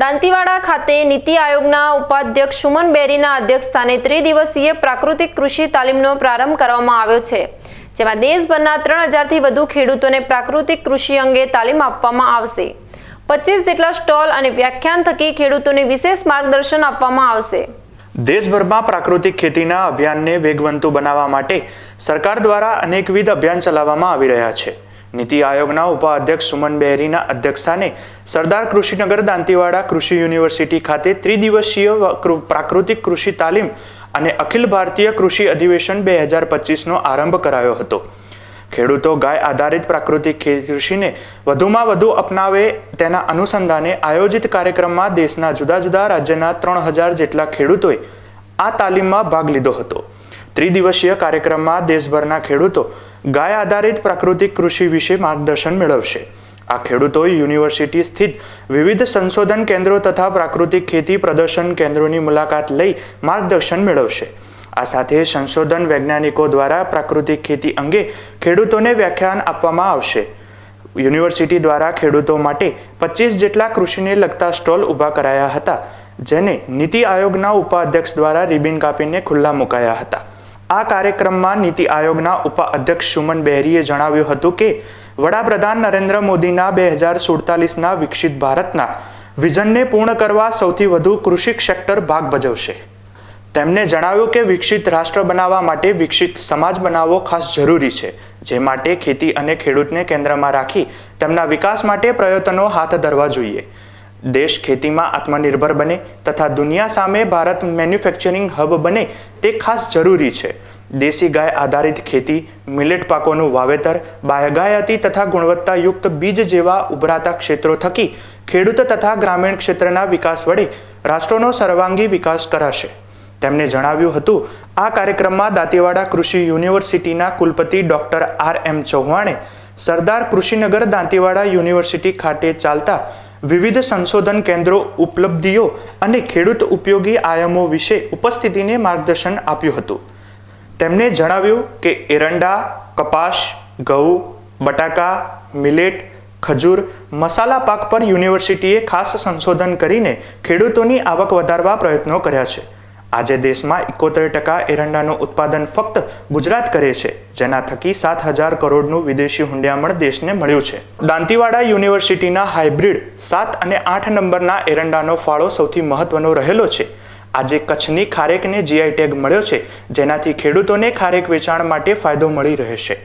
દાંતીવાડા ખાતે નીતિ આયોગના ઉપાધ્યક્ષ સુમન બેરીના અધ્યક્ષસ્થાને ત્રિદિવસીય પ્રાકૃતિક કૃષિ તાલીમનો પ્રારંભ કરવામાં આવ્યો છે, જેમાં દેશભરના ત્રણ હજારથી વધુ ખેડૂતોને પ્રાકૃતિક કૃષિ અંગે તાલીમ આપવામાં આવશે. પચીસ જેટલા સ્ટોલ અને વ્યાખ્યાન થકી ખેડૂતોને વિશેષ માર્ગદર્શન આપવામાં આવશે. દેશભરમાં પ્રાકૃતિક ખેતીના અભિયાનને વેગવંતુ બનાવવા માટે સરકાર દ્વારા અનેકવિધ અભિયાન ચલાવવામાં આવી રહ્યા છે. નીતિ આયોગના ઉપાધ્યક્ષ સુમન બેરીના અધ્યક્ષસ્થાને સરદાર કૃષિનગર દાંતીવાડા કૃષિ યુનિવર્સિટી ખાતે ત્રિદિવસીય પ્રાકૃતિક કૃષિ તાલીમ અને અખિલ ભારતીય કૃષિ અધિવેશન બે હજાર પચીસનો આરંભ કરાયો હતો. ખેડૂતો ગાય આધારિત પ્રાકૃતિક કૃષિને વધુમાં વધુ અપનાવે તેના અનુસંધાને આયોજિત કાર્યક્રમમાં દેશના જુદા જુદા રાજ્યના ત્રણ હજાર જેટલા ખેડૂતોએ આ તાલીમમાં ભાગ લીધો હતો. ત્રિદિવસીય કાર્યક્રમમાં દેશભરના ખેડૂતો ગાય આધારિત પ્રાકૃતિક કૃષિ વિશે માર્ગદર્શન મેળવશે. આ ખેડૂતોએ યુનિવર્સિટી સ્થિત વિવિધ સંશોધન કેન્દ્રો તથા પ્રાકૃતિક ખેતી પ્રદર્શન કેન્દ્રોની મુલાકાત લઈ માર્ગદર્શન મેળવશે. આ સાથે સંશોધન વૈજ્ઞાનિકો દ્વારા પ્રાકૃતિક ખેતી અંગે ખેડૂતોને વ્યાખ્યાન આપવામાં આવશે. યુનિવર્સિટી દ્વારા ખેડૂતો માટે પચીસ જેટલા કૃષિને લગતા સ્ટોલ ઊભા કરાયા હતા, જેને નીતિ આયોગના ઉપાધ્યક્ષ દ્વારા રિબિન કાપીને ખુલ્લા મુકાયા હતા. આ કાર્યક્રમમાં નીતિ આયોગના ઉપાધ્યક્ષ સુમન બેહરીએ જણાવ્યું હતું કે, વડાપ્રધાન નરેન્દ્ર મોદીના બે હજાર સુડતાલીસના વિકસિત ભારતના વિઝનને પૂર્ણ કરવા સૌથી વધુ કૃષિ સેક્ટર ભાગ ભજવશે. તેમણે જણાવ્યું કે, વિકસિત રાષ્ટ્ર બનાવવા માટે વિકસિત સમાજ બનાવવો ખાસ જરૂરી છે, જે માટે ખેતી અને ખેડૂતને કેન્દ્રમાં રાખી તેમના વિકાસ માટે પ્રયત્નો હાથ ધરવા જોઈએ. દેશ ખેતીમાં આત્મનિર્ભર બને તથા દુનિયા સામે ભારત મેન્યુફેક્ચરિંગ હબ બને તે ખાસ જરૂરી છે. દેશી ગાય આધારિત ખેતી મિલેટ પાકોનું વાવેતર, બાયગાયતી તથા ગુણવત્તાયુક્ત બીજ જેવા ઉભરાતા ક્ષેત્રો થકી ખેડૂત તથા ગ્રામીણ ક્ષેત્રના વિકાસ વડે રાષ્ટ્રોનો સર્વાંગી વિકાસ કરાશે. તેમણે જણાવ્યું હતું, આ કાર્યક્રમમાં દાંતીવાડા કૃષિ યુનિવર્સિટીના કુલપતિ ડોક્ટર આર એમ ચૌહાણે સરદાર કૃષિનગર દાંતીવાડા યુનિવર્સિટી ખાતે ચાલતા વિવિધ સંશોધન કેન્દ્રો, ઉપલબ્ધિઓ અને ખેડૂત ઉપયોગી આયામો વિશે ઉપસ્થિતિને માર્ગદર્શન આપ્યું હતું. તેમણે જણાવ્યું કે એરંડા, કપાસ, ઘઉં, બટાકા, મિલેટ, ખજૂર, મસાલા પાક પર યુનિવર્સિટીએ ખાસ સંશોધન કરીને ખેડૂતોની આવક વધારવા પ્રયત્નો કર્યા છે. આજે દેશમાં એકોતેર ટકા એરંડાનું ઉત્પાદન ફક્ત ગુજરાત કરે છે, જેના થકી સાત હજાર કરોડનું વિદેશી હુંડિયામણ દેશને મળ્યું છે. દાંતીવાડા યુનિવર્સિટીના હાઇબ્રિડ સાત અને આઠ નંબરના એરંડાનો ફાળો સૌથી મહત્વનો રહેલો છે. આજે કચ્છની ખારેકને જીઆઈ ટેગ મળ્યો છે, જેનાથી ખેડૂતોને ખારેક વેચાણ માટે ફાયદો મળી રહેશે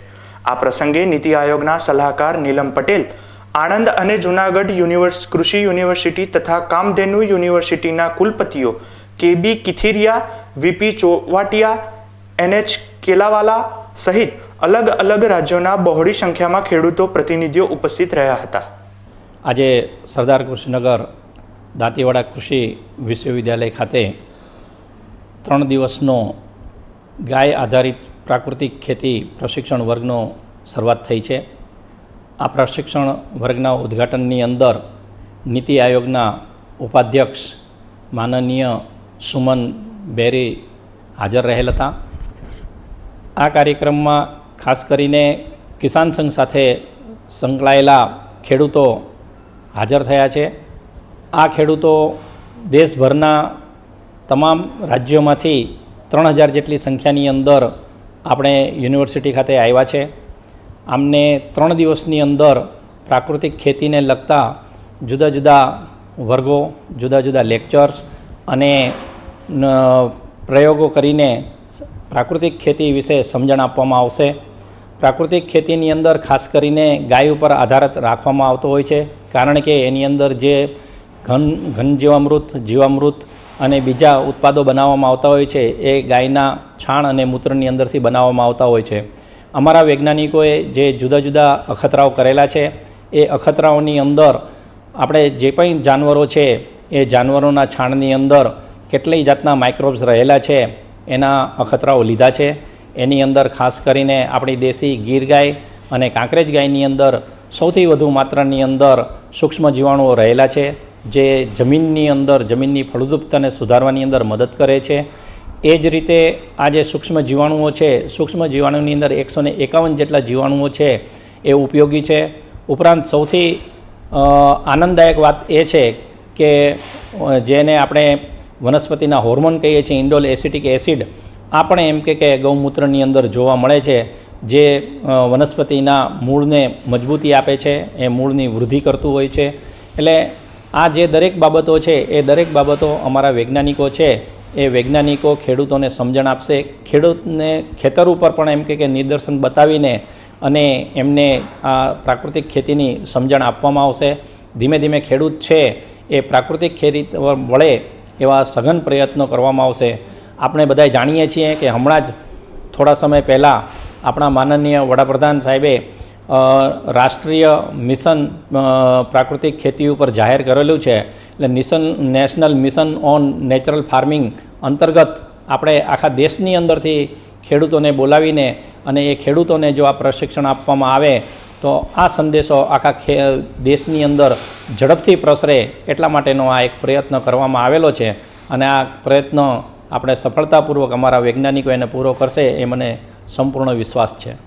આ પ્રસંગે નીતિ આયોગના સલાહકાર નીલમ પટેલ, આણંદ અને જૂનાગઢ યુનિવર્સ, કૃષિ યુનિવર્સિટી તથા કામધેનુ યુનિવર્સિટીના કુલપતિઓ કે બી કિથિરિયા, વીપી ચોવાટિયા, એનએચ કેલાવાલા સહિત અલગ અલગ રાજ્યોના બહોળી સંખ્યામાં ખેડૂતો પ્રતિનિધિઓ ઉપસ્થિત રહ્યા હતા. આજે સરદાર કૃષિનગર દાંતીવાડા કૃષિ વિશ્વવિદ્યાલય ખાતે ત્રણ દિવસનો ગાય આધારિત પ્રાકૃતિક ખેતી પ્રશિક્ષણ વર્ગનો શરૂઆત થઈ છે. આ પ્રશિક્ષણ વર્ગના ઉદ્ઘાટનની અંદર નીતિ આયોગના ઉપાધ્યક્ષ માનનીય સુમન બેરી હાજર રહેલ હતા આ કાર્યક્રમમાં ખાસ કરીને કિસાન સંઘ સાથે સંકળાયેલા ખેડૂતો હાજર થયા છે. આ ખેડૂતો દેશભરના તમામ રાજ્યોમાંથી ત્રણ હજાર જેટલી સંખ્યાની અંદર આપણે યુનિવર્સિટી ખાતે આવ્યા છે. આમને ત્રણ દિવસની અંદર પ્રાકૃતિક ખેતીને લગતા જુદા જુદા વર્ગો, જુદા જુદા લેક્ચર્સ અને પ્રયોગો કરીને પ્રાકૃતિક ખેતી વિશે સમજણ આપવામાં આવશે. પ્રાકૃતિક ખેતીની અંદર ખાસ કરીને ગાય ઉપર આધારિત રાખવામાં આવતો હોય છે. કારણ કે એની અંદર જે ઘન ઘન જીવામૃત જીવામૃત અને બીજા ઉત્પાદો બનાવવામાં આવતા હોય છે, એ ગાયના છાણ અને મૂત્રની અંદરથી બનાવવામાં આવતા હોય છે. અમારા વૈજ્ઞાનિકોએ જે જુદા જુદા અખતરાઓ કરેલા છે, એ અખતરાઓની અંદર આપણે જે પણ જાનવરો છે એ જાનવરોના છાણની અંદર કેટલી જાતના માઇક્રોબ્સ રહેલા છે, એના અખતરાઓ લીધા છે. એની અંદર ખાસ કરીને આપણી દેશી ગીર ગાય અને કાંકરેજ ગાયની અંદર સૌથી વધુ માત્રાની અંદર સૂક્ષ્મ જીવાણુઓ રહેલા છે, જે જમીનની અંદર, જમીનની ફળદ્રુપતાને સુધારવાની અંદર મદદ કરે છે. એ જ રીતે આ જે સૂક્ષ્મ જીવાણુઓ છે, સૂક્ષ્મ જીવાણુની અંદર એકસો ને એકાવન જેટલા જીવાણુઓ છે, એ ઉપયોગી છે. ઉપરાંત સૌથી આનંદદાયક વાત એ છે કે જેને આપણે વનસ્પતિના હોર્મોન કહીએ છીએ, ઇન્ડોલ એસિટિક એસિડ આ પણ એમ કે ગૌમૂત્રની અંદર જોવા મળે છે, જે વનસ્પતિના મૂળને મજબૂતી આપે છે, એ મૂળની વૃદ્ધિ કરતું હોય છે. એટલે આ જે દરેક બાબતો છે, એ દરેક બાબતો અમારા વૈજ્ઞાનિકો છે, એ વૈજ્ઞાનિકો ખેડૂતોને સમજણ આપશે. ખેડૂતને ખેતર ઉપર પણ એમ કે નિદર્શન બતાવીને અને એમને આ પ્રાકૃતિક ખેતીની સમજણ આપવામાં આવશે. ધીમે ધીમે ખેડૂત છે એ પ્રાકૃતિક ખેતી વળે એવા સઘન પ્રયત્નો કરવામાં આવશે. આપણે બધા જાણીએ છીએ કે હમણાં જ થોડા સમય પહેલાં આપણા માનનીય વડાપ્રધાન સાહેબે રાષ્ટ્રીય મિશન પ્રાકૃતિક ખેતી ઉપર જાહેર કરેલું છે. એટલે mission national mission on natural farming અંતર્ગત આપણે આખા દેશની અંદરથી ખેડૂતોને બોલાવીને અને એ ખેડૂતોને જો આ પ્રશિક્ષણ આપવામાં આવે, તો આ સંદેશો આખા દેશની અંદર ઝડપથી પ્રસરે એટલા માટેનો આ એક પ્રયત્ન કરવામાં આવેલો છે. અને આ પ્રયત્ન આપણે સફળતાપૂર્વક અમારા વૈજ્ઞાનિકો એને પૂરો કરશે એ મને સંપૂર્ણ વિશ્વાસ છે.